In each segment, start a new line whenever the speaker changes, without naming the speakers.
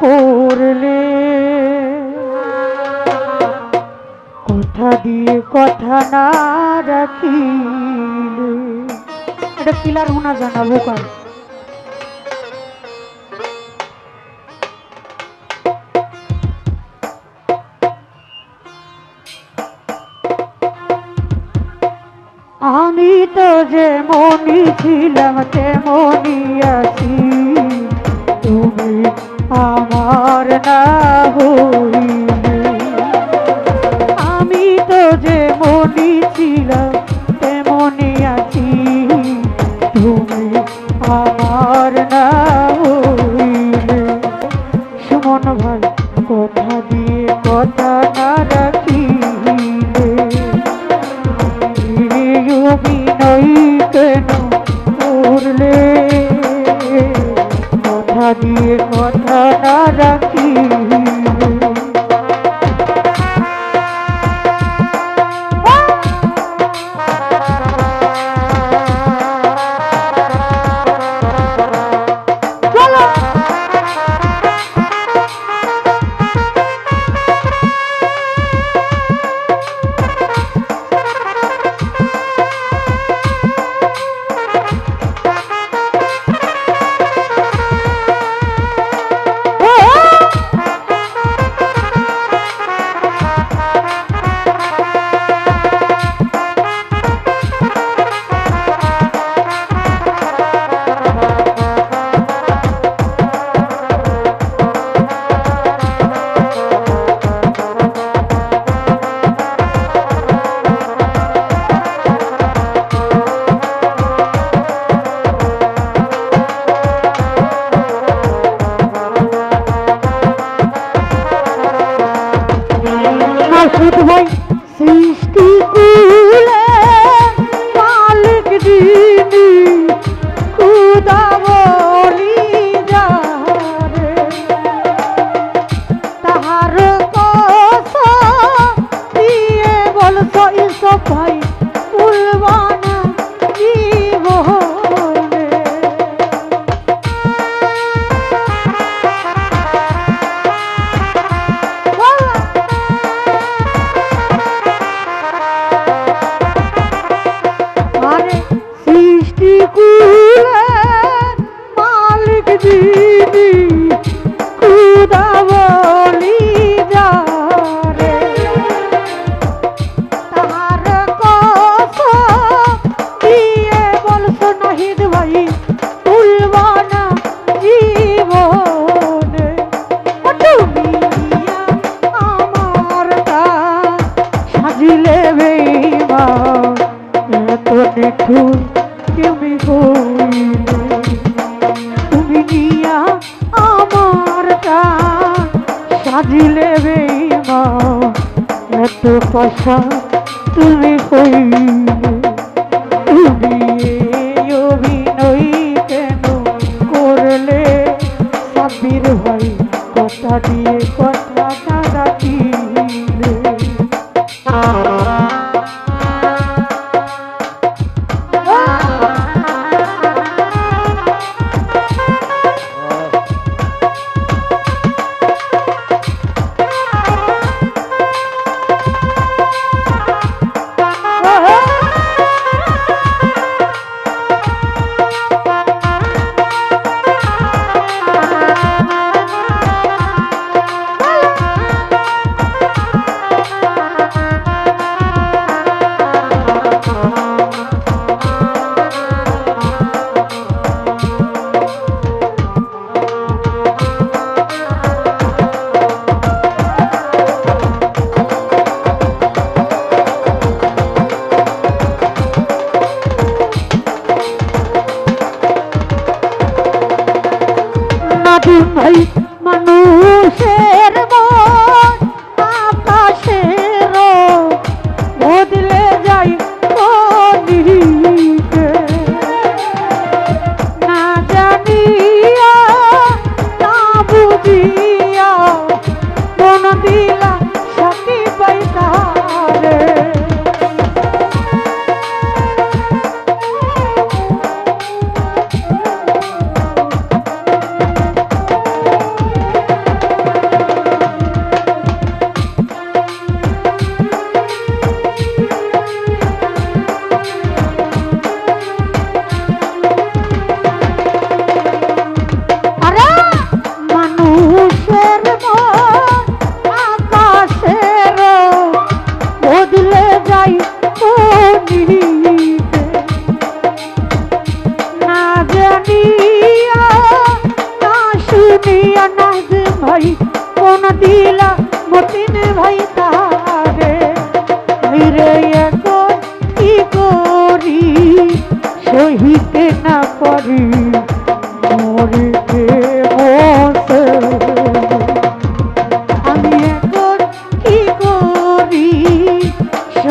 করলে কথা দিয়ে কথা না রাখিলে। এটা কিলার হুনা জানাব কারণ আমি তো যে মনি ছিলাম, তেমনি আছি। আমার না হই। অভিভূত হই সেই এত কথা তুমি কইলে অভিনয় কেন করলে? সাবির ভাই কথা দিয়ে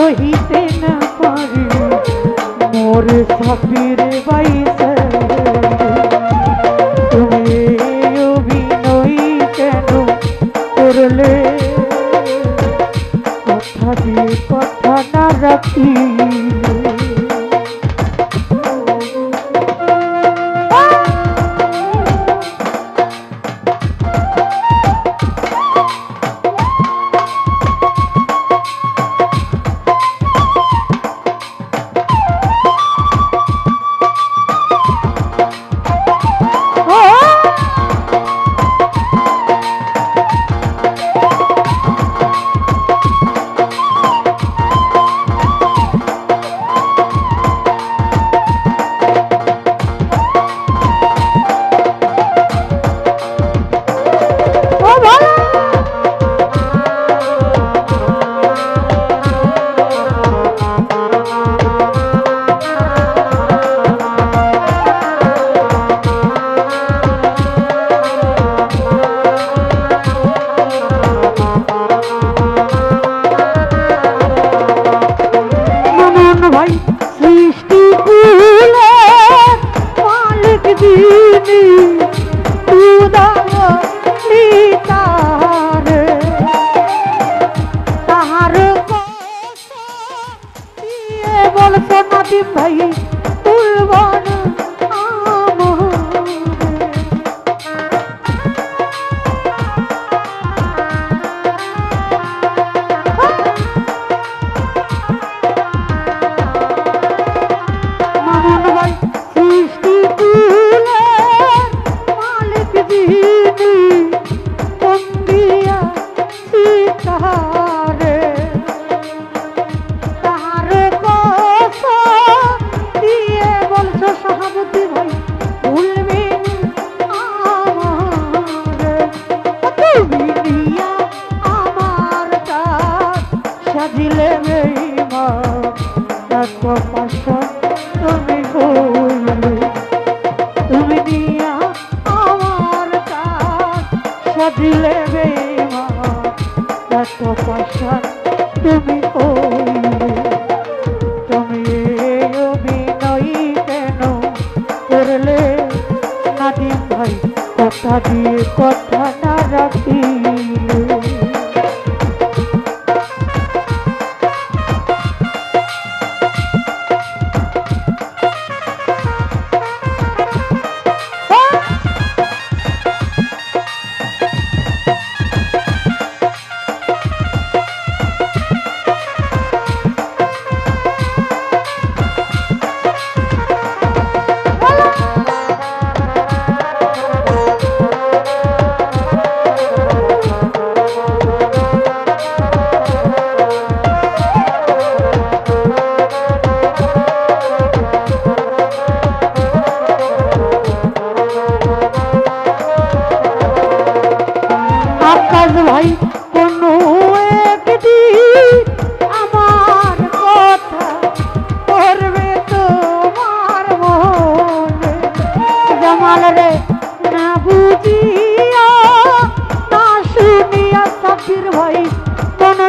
সহিতে না পারি। মোর সাথী সহাবতী ভাই ভুলবে আমার কাজ সাজিলে মেরিমা দেখো পাশা তুমি ভুলবে তুমি সাদিয়ে কত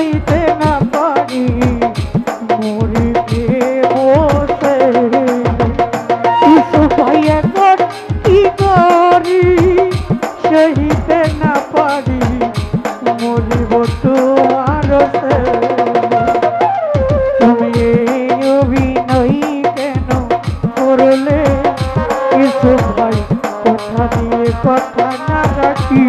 পাইতে না পারি, মরিতে বসে কিছু পাই এখন কি করি সহিতে না পারি, মরিব তোমার তুমি অভিনয় কেন করলে? কিছু ভাই কথা দিয়ে কথা না রাখি।